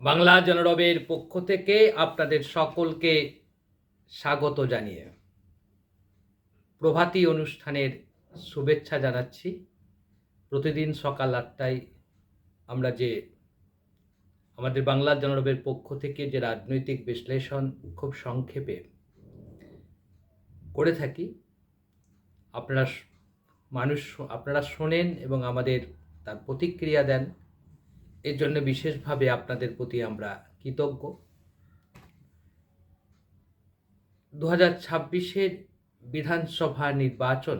বাংলা জনরবের পক্ষ থেকে আপনাদের সকলকে স্বাগত জানিয়ে প্রভাতী অনুষ্ঠানের শুভেচ্ছা জানাচ্ছি। প্রতিদিন সকাল আটটায় আমরা যে আমাদের বাংলা জনরবের পক্ষ থেকে যে রাজনৈতিক বিশ্লেষণ খুব সংক্ষেপে করে থাকি। আপনারা মানুষ, আপনারা শোনেন এবং আমাদের তার প্রতিক্রিয়া দেন। এর জন্য বিশেষভাবে আপনাদের প্রতি আমরা কৃতজ্ঞ। দু হাজার ছাব্বিশের বিধানসভা নির্বাচন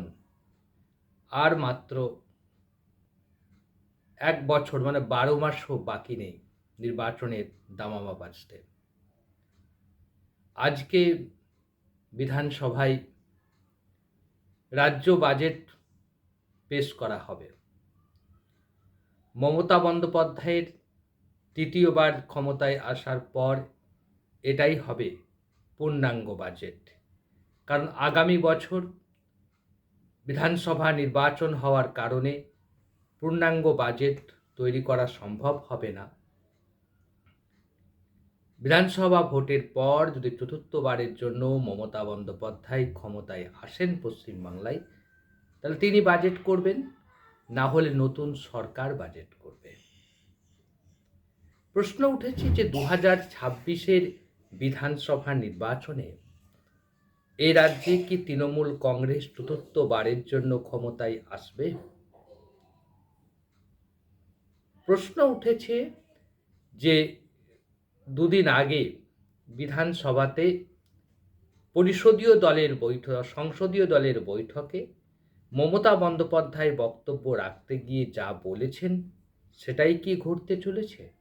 আর মাত্র এক বছর মানে বারো মাসও বাকি নেই নির্বাচনের দামামা বাজতে। আজকে বিধানসভায় রাজ্য বাজেট পেশ করা হবে। মমতা বন্দ্যোপাধ্যায়ের তৃতীয়বার ক্ষমতায় আসার পর এটাই হবে পূর্ণাঙ্গ বাজেট। কারণ আগামী বছর বিধানসভা নির্বাচন হওয়ার কারণে পূর্ণাঙ্গ বাজেট তৈরি করা সম্ভব হবে না। বিধানসভা ভোটের পর যদি চতুর্থবারের জন্য মমতা বন্দ্যোপাধ্যায় ক্ষমতায় আসেন পশ্চিমবাংলায়, তাহলে তিনি বাজেট করবেন। না হলে নতুন সরকার বাজেট করবে। প্রশ্ন উঠেছে যে দু হাজার ছাব্বিশের বিধানসভা নির্বাচনে এ রাজ্যে কি তৃণমূল কংগ্রেস চতুর্থবারের জন্য ক্ষমতায় আসবে? প্রশ্ন উঠেছে যে দুদিন আগে বিধানসভাতে পরিষদীয় দলের বৈঠক, সংসদীয় দলের বৈঠকে মমতা বন্দ্যোপাধ্যায় বক্তব্য রাখতে গিয়ে যা বলেছেন, সেটাই কি ঘটতে চলেছে?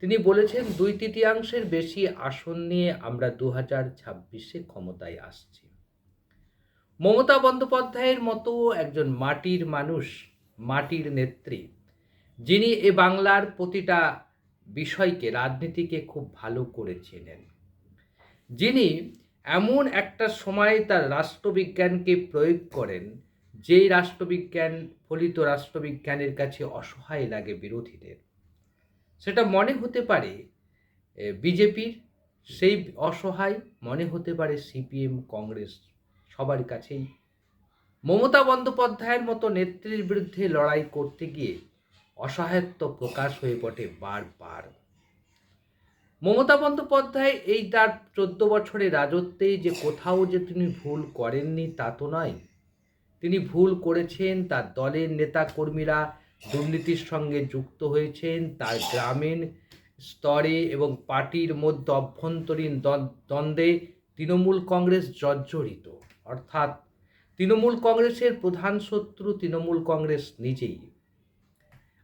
তিনি বলেছেন, দুই তৃতীয়াংশের বেশি আসন নিয়ে আমরা দু হাজার ছাব্বিশে ক্ষমতায় আসছি। মমতা বন্দ্যোপাধ্যায়ের মতো একজন মাটির মানুষ, মাটির নেত্রী, যিনি এ বাংলার প্রতিটা বিষয়কে, রাজনীতিকে খুব ভালো করে চেনেন। যিনি এমন একটা সময় তার রাষ্ট্রবিজ্ঞানকে প্রয়োগ করেন যেই রাষ্ট্রবিজ্ঞান, ফলিত রাষ্ট্রবিজ্ঞানের কাছে অসহায় লাগে বিরোধীদের, সেটা মনে হতে পারে বিজেপির, সেই অসহায় মনে হতে পারে সিপিএম, কংগ্রেস, সবার কাছেই। মমতা বন্দ্যোপাধ্যায়ের মতো নেত্রীর বিরুদ্ধে লড়াই করতে গিয়ে অসহায়ত্ব প্রকাশ হয়ে পড়ে বারবার। মমতা বন্দ্যোপাধ্যায় এই তার চোদ্দ বছরের রাজত্বেই যে কোথাও যে তিনি ভুল করেননি তা তো নয় তিনি ভুল করেছেন, তার দলের নেতা কর্মীরা দুর্নীতির সঙ্গে যুক্ত হয়েছেন, তার গ্রামীণ স্তরে এবং পার্টির মধ্যে অভ্যন্তরীণ দ্বন্দ্ব- তৃণমূল কংগ্রেস জর্জরিত। অর্থাৎ তৃণমূল কংগ্রেসের প্রধান শত্রু তৃণমূল কংগ্রেস নিজেই।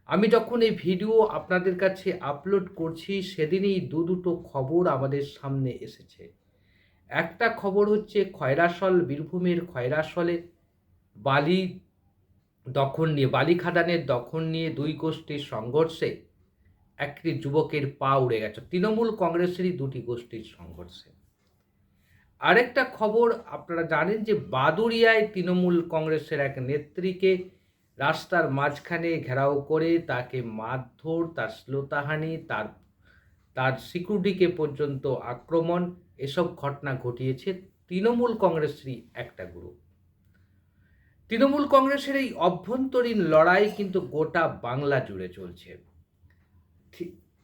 আমি যখন এই ভিডিও আপনাদের কাছে আপলোড করছি, সেদিনই দু দুটো খবর আমাদের সামনে এসেছে। একটা খবর হচ্ছে খয়রাসল বীরভূমের খয়রাসলে বালি দখল নিয়ে, বালি খাদানের দখল নিয়ে দুই গোষ্ঠীর সংঘর্ষে একটি যুবকের পা উড়ে গেছে। তৃণমূল কংগ্রেসেরই দুটি গোষ্ঠীর সংঘর্ষে। আরেকটা খবর, আপনারা জানেন যে বাদুরিয়ায় তৃণমূল কংগ্রেসের এক নেত্রীকে রাস্তার মাঝখানে ঘেরাও করে তাকে মারধর, তার শ্লোতাহানি, তার তার সিকিউরিটিকে পর্যন্ত আক্রমণ, এসব ঘটনা ঘটিয়েছে তৃণমূল কংগ্রেসেরই একটা গ্রুপ। তৃণমূল কংগ্রেসের এই অভ্যন্তরীণ লড়াই কিন্তু গোটা বাংলা জুড়ে চলছে।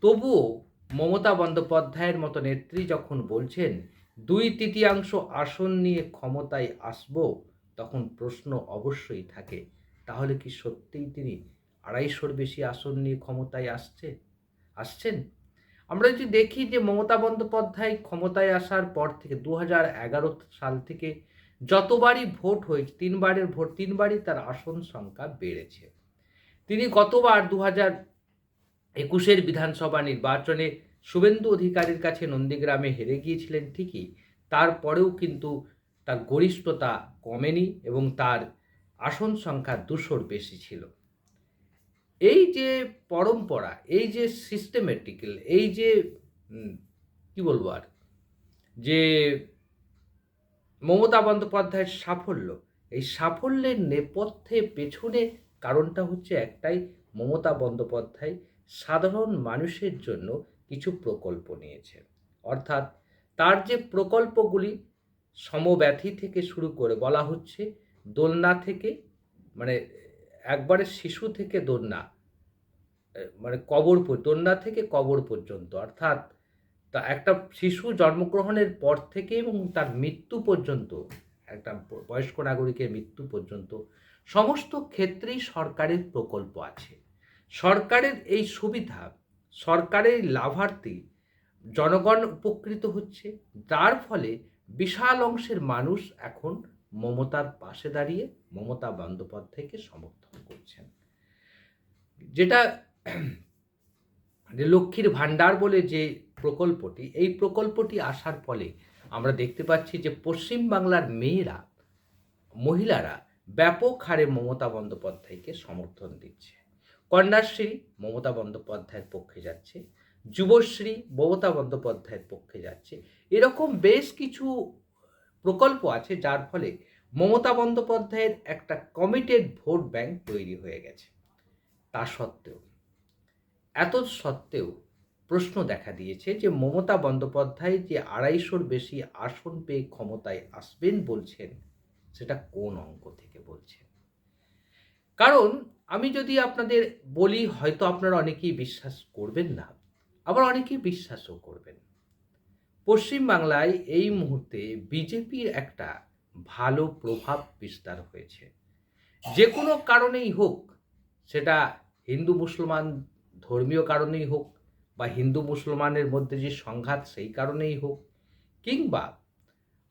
তবুও মমতা বন্দ্যোপাধ্যায়ের মতো নেত্রী যখন বলছেন, দুই তৃতীয়াংশ আসন নিয়ে ক্ষমতায় আসব, তখন প্রশ্ন অবশ্যই থাকে, তাহলে কি সত্যিই তিনি আড়াইশোর বেশি আসন নিয়ে ক্ষমতায় আসছে? আসছেন? আমরা যদি দেখি যে মমতা বন্দ্যোপাধ্যায় ক্ষমতায় আসার পর থেকে দু সাল থেকে যতবারই ভোট হয়েছে, তিনবারের ভোট, তিনবারই তার আসন সংখ্যা বেড়েছে। তিনি গতবার দু হাজার একুশের বিধানসভা নির্বাচনে শুভেন্দু অধিকারীর কাছে নন্দীগ্রামে হেরে গিয়েছিলেন ঠিকই, তারপরেও কিন্তু তার গরিষ্ঠতা কমেনি এবং তার আসন সংখ্যা দুশোর বেশি ছিল। এই যে পরম্পরা, এই যে সিস্টেমেটিক্যাল এই যে কি বলব আর, যে মমতা বন্দ্যোপাধ্যায়ের সাফল্য। এই সাফল্যের নেপথ্যে পেছনে কারণটা হচ্ছে একটাই, মমতা বন্দ্যোপাধ্যায় সাধারণ মানুষের জন্য কিছু প্রকল্প নিয়েছে। অর্থাৎ তার যে প্রকল্পগুলি সমব্যথী থেকে শুরু করে বলা হচ্ছে দোলনা থেকে মানে একবারে শিশু থেকে দোলনা মানে কবর দোলনা থেকে কবর পর্যন্ত। অর্থাৎ তা একটা শিশু জন্মগ্রহণের পর থেকে এবং তার মৃত্যু পর্যন্ত, একটা বয়স্ক নাগরিকের মৃত্যু পর্যন্ত, সমস্ত ক্ষেত্রেই সরকারের প্রকল্প আছে। সরকারের এই সুবিধা, সরকারের লাভার্থী জনগণ উপকৃত হচ্ছে। যার ফলে বিশাল অংশের মানুষ এখন মমতার পাশে দাঁড়িয়ে মমতা বন্দ্যোপাধ্যায়কে সমর্থন করছেন। যেটা লক্ষ্মীর ভাণ্ডার বলে যে প্রকল্পটি, এই প্রকল্পটি আসার ফলে আমরা দেখতে পাচ্ছি যে পশ্চিম বাংলার মেয়েরা, মহিলারা ব্যাপক হারে মমতা বন্দ্যোপাধ্যায়কে সমর্থন দিচ্ছে। কন্যাশ্রী মমতা বন্দ্যোপাধ্যায়ের পক্ষে যাচ্ছে, যুবশ্রী মমতা বন্দ্যোপাধ্যায়ের পক্ষে যাচ্ছে। এরকম বেশ কিছু প্রকল্প আছে যার ফলে মমতা বন্দ্যোপাধ্যায়ের একটা কমিটেড ভোট ব্যাংক তৈরি হয়ে গেছে। তা সত্ত্বেও, এত সত্ত্বেও প্রশ্ন দেখা দিয়েছে যে, মমতা বন্দ্যোপাধ্যায় যে আড়াইশোর বেশি আসন পেয়ে ক্ষমতায় আসবেন বলছেন, সেটা কোন অঙ্ক থেকে বলছেন? কারণ আমি যদি আপনাদের বলি, হয়তো আপনারা অনেকেই বিশ্বাস করবেন না, আবার অনেকেই বিশ্বাসও করবেন। পশ্চিমবাংলায় এই মুহূর্তে বিজেপির একটা ভালো প্রভাব বিস্তার হয়েছে। যে কোনো কারণেই হোক, সেটা হিন্দু, মুসলমান, ধর্মীয় কারণেই হোক বা হিন্দু মুসলমানের মধ্যে যে সংঘাত সেই কারণেই হোক, কিংবা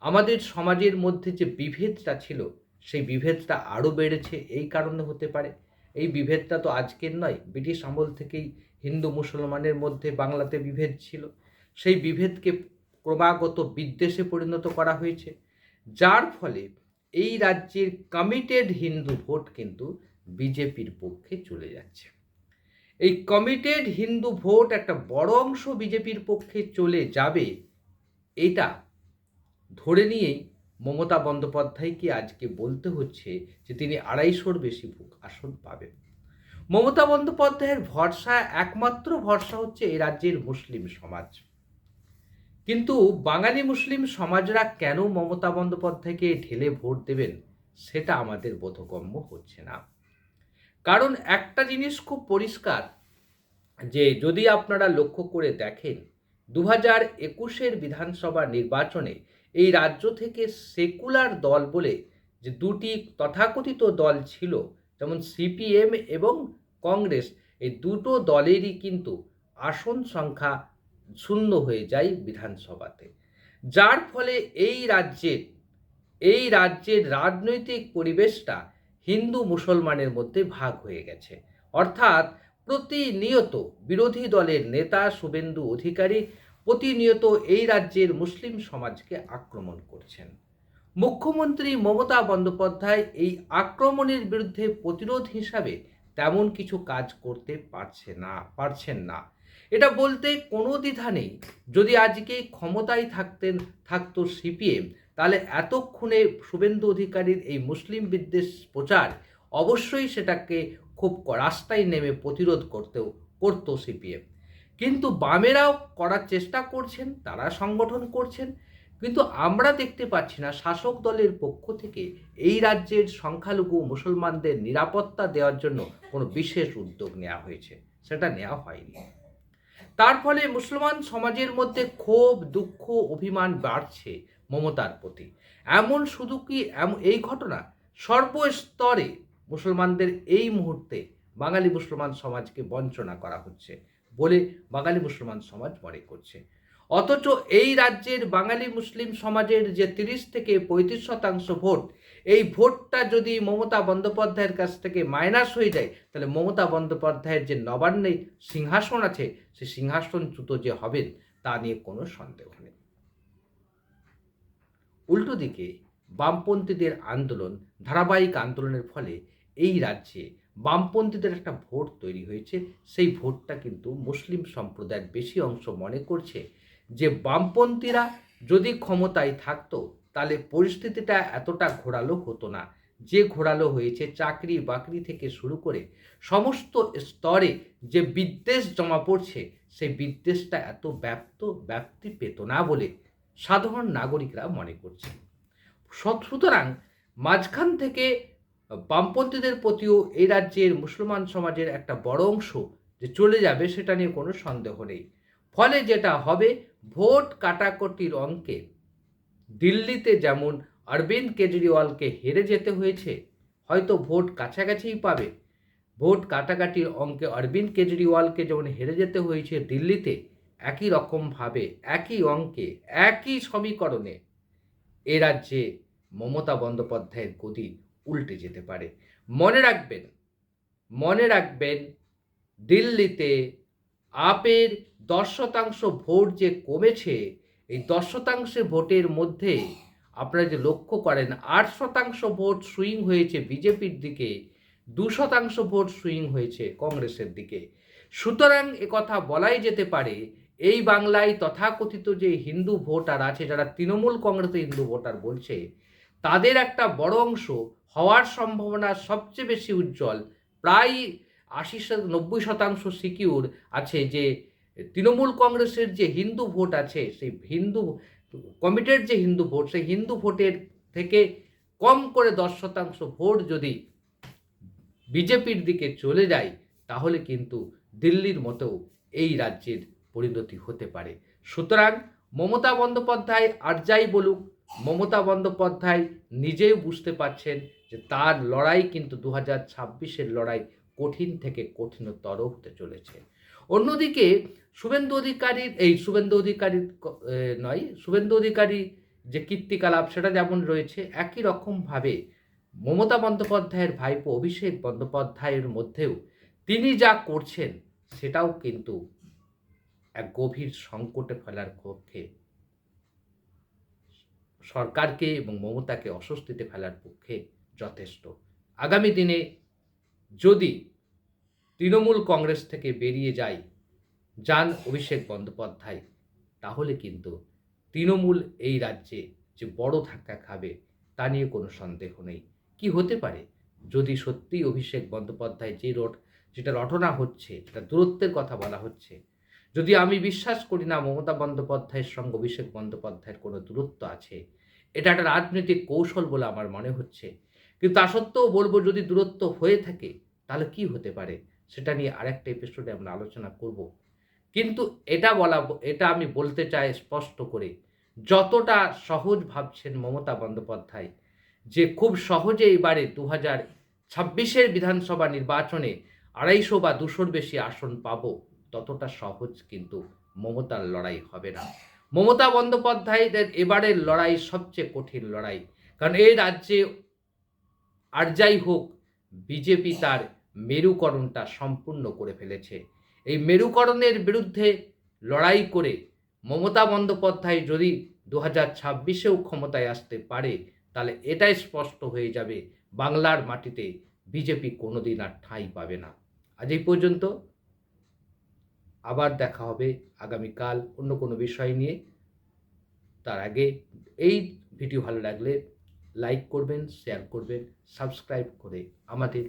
আমাদের সমাজের মধ্যে যে বিভেদটা ছিল, সেই বিভেদটা আরও বেড়েছে, এই কারণে হতে পারে। এই বিভেদটা তো আজকের নয়, ব্রিটিশ আমল থেকেই হিন্দু মুসলমানের মধ্যে বাংলাতে বিভেদ ছিল। সেই বিভেদকে ক্রমাগত বিদ্বেষে পরিণত করা হয়েছে, যার ফলে এই রাজ্যের কমিটেড হিন্দু ভোট কিন্তু বিজেপির পক্ষে চলে যাচ্ছে। এই কমিটেড হিন্দু ভোট একটা বড় অংশ বিজেপির পক্ষে চলে যাবে, এটা ধরে নিয়েই মমতা বন্দ্যোপাধ্যায়কে আজকে বলতে হচ্ছে যে তিনি আড়াইশোর বেশি আসন পাবেন। মমতা বন্দ্যোপাধ্যায়ের ভরসা, একমাত্র ভরসা হচ্ছে এই রাজ্যের মুসলিম সমাজ। কিন্তু বাঙালি মুসলিম সমাজরা কেন মমতা বন্দ্যোপাধ্যায়কে ঢেলে ভোট দেবেন, সেটা আমাদের বোধগম্য হচ্ছে না। কারণ একটা জিনিস খুব পরিষ্কার, যে যদি আপনারা লক্ষ্য করে দেখেন দু হাজার একুশের বিধানসভা নির্বাচনে এই রাজ্য থেকে সেকুলার দল বলে যে দুটি তথাকথিত দল ছিল, যেমন সিপিএম এবং কংগ্রেস, এই দুটো দলেরই কিন্তু আসন সংখ্যা শূন্য হয়ে যায় বিধানসভাতে। যার ফলে এই রাজ্যের এই রাজ্যের রাজনৈতিক পরিবেশটা হিন্দু মুসলমানের মধ্যে ভাগ হয়ে গেছে। অর্থাৎ প্রতিনিয়ত বিরোধী দলের নেতা, শুভেন্দু অধিকারী প্রতিনিয়ত এই রাজ্যের মুসলিম সমাজকে আক্রমণ করছেন। মুখ্যমন্ত্রী মমতা বন্দ্যোপাধ্যায় এই আক্রমণের বিরুদ্ধে প্রতিরোধ হিসাবে তেমন কিছু কাজ করতে পারছে না, পারছেন না। এটা বলতে কোনো দ্বিধা নেই। যদি আজকে ক্ষমতায় থাকতেন, থাকতো সিপিএম তাহলে এতক্ষণে শুভেন্দু অধিকারীর এই মুসলিম বিদ্বেষ প্রচার অবশ্যই সেটাকে খুব রাস্তায় নেমে প্রতিরোধ করতেও, করতো সিপিএম। কিন্তু বামেরাও করার চেষ্টা করছেন, তারা সংগঠন করছেন, কিন্তু আমরা দেখতে পাচ্ছি না শাসক দলের পক্ষ থেকে এই রাজ্যের সংখ্যালঘু মুসলমানদের নিরাপত্তা দেওয়ার জন্য কোনো বিশেষ উদ্যোগ নেওয়া হয়েছে, সেটা নেওয়া হয়নি। তার ফলে মুসলমান সমাজের মধ্যে ক্ষোভ, দুঃখ, অভিমান বাড়ছে। মমতার প্রতি। এমন শুধু কি এই ঘটনা? সর্বস্তরে মুসলমানদের এই মুহূর্তে বাঙালি মুসলমান সমাজকে বঞ্চনা করা হচ্ছে বলে বাঙালি মুসলমান সমাজ মনে করছে। অথচ এই রাজ্যের বাঙালি মুসলিম সমাজের যে তিরিশ থেকে পঁয়ত্রিশ শতাংশ ভোট, এই ভোটটা যদি মমতা বন্দ্যোপাধ্যায়ের কাছ থেকে মাইনাস হয়ে যায়, তাহলে মমতা বন্দ্যোপাধ্যায়ের যে নবান্নে সিংহাসন আছে সে সিংহাসনচ্যুত যে হবেন, তা নিয়ে কোনো সন্দেহ নেই। উল্টো দিকে বামপন্থীদের আন্দোলন, ধারাবাহিক আন্দোলনের ফলে এই রাজ্যে বামপন্থীদের একটা ভোট তৈরি হয়েছে। সেই ভোটটা কিন্তু মুসলিম সম্প্রদায়ের বেশি অংশ মনে করছে যে বামপন্থীরা যদি ক্ষমতায় থাকতো, তাহলে পরিস্থিতিটা এতটা ঘোরালো হতো না। যে ঘোরালো হয়েছে চাকরি বাকরি থেকে শুরু করে সমস্ত স্তরে যে বিদ্বেষ জমা পড়ছে, সেই বিদ্বেষটা এত ব্যাপ্ত, ব্যাপ্তি পেত না বলে সাধারণ নাগরিকরা মনে করছে সত- সুতরাং মাঝখান থেকে বামপন্থীদের প্রতিও এই রাজ্যের মুসলমান সমাজের একটা বড় অংশ যে চলে যাবে সেটা নিয়ে কোনো সন্দেহ নেই। ফলে যেটা হবে, ভোট কাটাকটির অঙ্কে দিল্লিতে যেমন অরবিন্দ কেজরিওয়ালকে হেরে যেতে হয়েছে, হয়তো ভোট কাছাকাছিই পাবে। ভোট কাটাকাটির অঙ্কে অরবিন্দ কেজরিওয়ালকে যেমন হেরে যেতে হয়েছে দিল্লিতে একই রকমভাবে একই অঙ্কে, একই সমীকরণে এ রাজ্যে মমতা বন্দ্যোপাধ্যায়ের গদি উল্টে যেতে পারে। মনে রাখবেন মনে রাখবেন, দিল্লিতে আপের দশ শতাংশ ভোট যে কমেছে, এই দশ শতাংশ ভোটের মধ্যে আপনারা যে লক্ষ্য করেন, আট শতাংশ ভোট সুইং হয়েছে বিজেপির দিকে, দু শতাংশ ভোট সুইং হয়েছে কংগ্রেসের দিকে। সুতরাং কথা বলাই যেতে পারে এই বাংলায় তথাকথিত যে হিন্দু ভোটার আছে, যারা তৃণমূল কংগ্রেসের হিন্দু ভোটার বলছে, তাদের একটা বড় অংশ হওয়ার সম্ভাবনা সবচেয়ে বেশি উজ্জ্বল। প্রায় আশি নব্বই শতাংশ সিকিউর আছে যে তৃণমূল কংগ্রেসের যে হিন্দু ভোট আছে, সেই হিন্দু কমিটেড যে হিন্দু ভোট, সেই হিন্দু ভোটের থেকে কম করে দশ শতাংশ ভোট যদি বিজেপির দিকে চলে যায়, তাহলে কিন্তু দিল্লির মতো এই রাজ্যের পরিণতি হতে পারে। সুতরাং মমতা বন্দ্যোপাধ্যায় আর যাই বলুক মমতা বন্দ্যোপাধ্যায় নিজেও বুঝতে পারছেন যে তার লড়াই কিন্তু দু হাজার ছাব্বিশের লড়াই কঠিন থেকে কঠিনতর হতে চলেছে। অন্যদিকে শুভেন্দু অধিকারীর এই শুভেন্দু এ, নয় শুভেন্দু অধিকারী যে কীর্তিকলাপ সেটা যেমন রয়েছে একই রকমভাবে মমতা বন্দ্যোপাধ্যায়ের ভাইপো অভিষেক বন্দ্যোপাধ্যায়ের মধ্যেও তিনি যা করছেন সেটাও কিন্তু গভীর সংকটে ফেলার পক্ষে সরকারকে এবং মমতাকে অস্বস্তিতে ফেলার পক্ষে যথেষ্ট। আগামী দিনে যদি তৃণমূল কংগ্রেস থেকে বেরিয়ে যায় যান অভিষেক বন্দ্যোপাধ্যায়, তাহলে কিন্তু তৃণমূল এই রাজ্যে যে বড় ধাক্কা খাবে তা নিয়ে কোনো সন্দেহ নেই। কি হতে পারে? যদি সত্যি অভিষেক বন্দ্যোপাধ্যায় যে রোড, যেটা রটনা হচ্ছে, যেটা দূরত্বের কথা বলা হচ্ছে যদি আমি বিশ্বাস করি না, মমতা বন্দ্যোপাধ্যায়ের সঙ্গে অভিষেক বন্দ্যোপাধ্যায়ের কোনো দূরত্ব আছে, এটা একটা রাজনৈতিক কৌশল বলে আমার মনে হচ্ছে। কিন্তু তা সত্ত্বেও বলব, যদি দূরত্ব হয়ে থাকে, তাহলে কি হতে পারে? সেটা নিয়ে আরেকটা এপিসোডে আমরা আলোচনা করব। কিন্তু এটা বলা, এটা আমি বলতে চাই স্পষ্ট করে, যতটা সহজ ভাবছেন মমতা বন্দ্যোপাধ্যায় যে খুব সহজে এবারে দু হাজার ছাব্বিশের বিধানসভা নির্বাচনে আড়াইশো বা দুশোর বেশি আসন পাবো ততটা সহজ কিন্তু মমতার লড়াই হবে না। মমতা বন্দ্যোপাধ্যায়দের এবারের লড়াই সবচেয়ে কঠিন লড়াই। কারণ এই রাজ্যে আর যাই হোক, বিজেপি তার মেরুকরণটা সম্পূর্ণ করে ফেলেছে। এই মেরুকরণের বিরুদ্ধে লড়াই করে মমতা বন্দ্যোপাধ্যায় যদি দু হাজার ছাব্বিশেও ক্ষমতায় আসতে পারে, তাহলে এটাই স্পষ্ট হয়ে যাবে, বাংলার মাটিতে বিজেপি কোনোদিন আর ঠাঁই পাবে না। আজ এই পর্যন্ত। আবার দেখা হবে আগামীকাল অন্য কোনো বিষয় নিয়ে। তার আগে এই ভিডিও ভালো লাগলে লাইক করবেন শেয়ার করবেন সাবস্ক্রাইব করে আমাদের